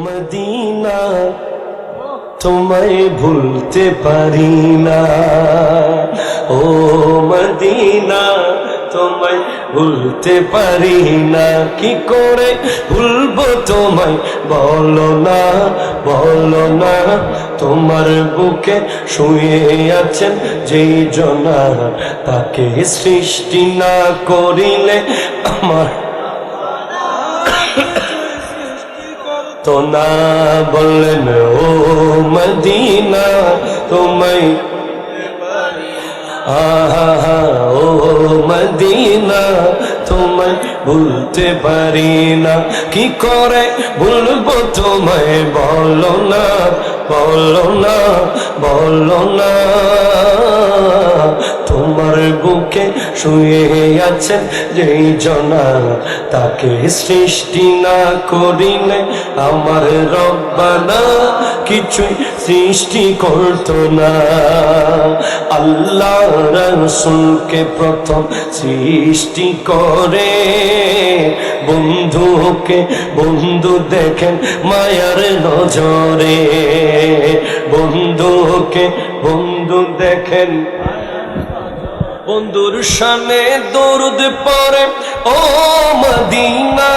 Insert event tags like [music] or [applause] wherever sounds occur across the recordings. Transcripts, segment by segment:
Medina, তোমায় ভুলতে পারি না। ও মদিনা, তোমায় ভুলতে পারি না। কি করে ভুলবো তোমায়? বলো না বলো না। তোমার বুকে শুয়ে আছেন যেই জনা, তাকে সৃষ্টি না করিলে আমার [coughs] [coughs] তো না বললেন ও মদিনা তোমায় আহা ও মদিনা তোমায় ভুলতে পারি না কি করে ভুলবো তোমায় বলো না বলো না বলো না বুকে শুয়ে আছেন, যেই জনা তাকে সৃষ্টি না করিলে আমার রব্বানা কিছুই সৃষ্টি করতো না। আল্লাহ রসুলকে প্রথম সৃষ্টি করে, বন্ধুকে বন্ধু দেখেন মায়ার নজরে, বন্ধুকে বন্ধু দেখেন বন্ধুর সামনে দরুদ পরে ও মদিনা।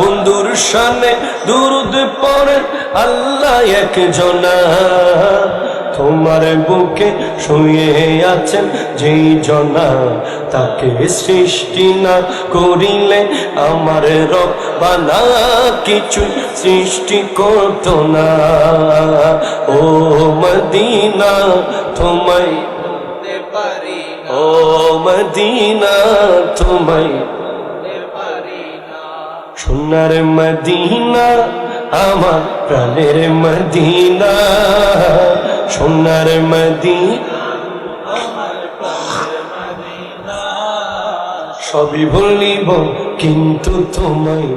বন্ধুর সামনে দরুদ পরে আল্লাহ এক জনা। তোমার বুকে শুয়ে আছেন যেই জনা, তাকে সৃষ্টি না করিলে আমার রব্বানা কিছু সৃষ্টি করত না। ও মদিনা, তোমায় ও মদিনা, তোমায় সোনার মদিনা, আমার প্রাণের মদিনা। সোনার মদিনা। সবই বলিব কিন্তু তোমায়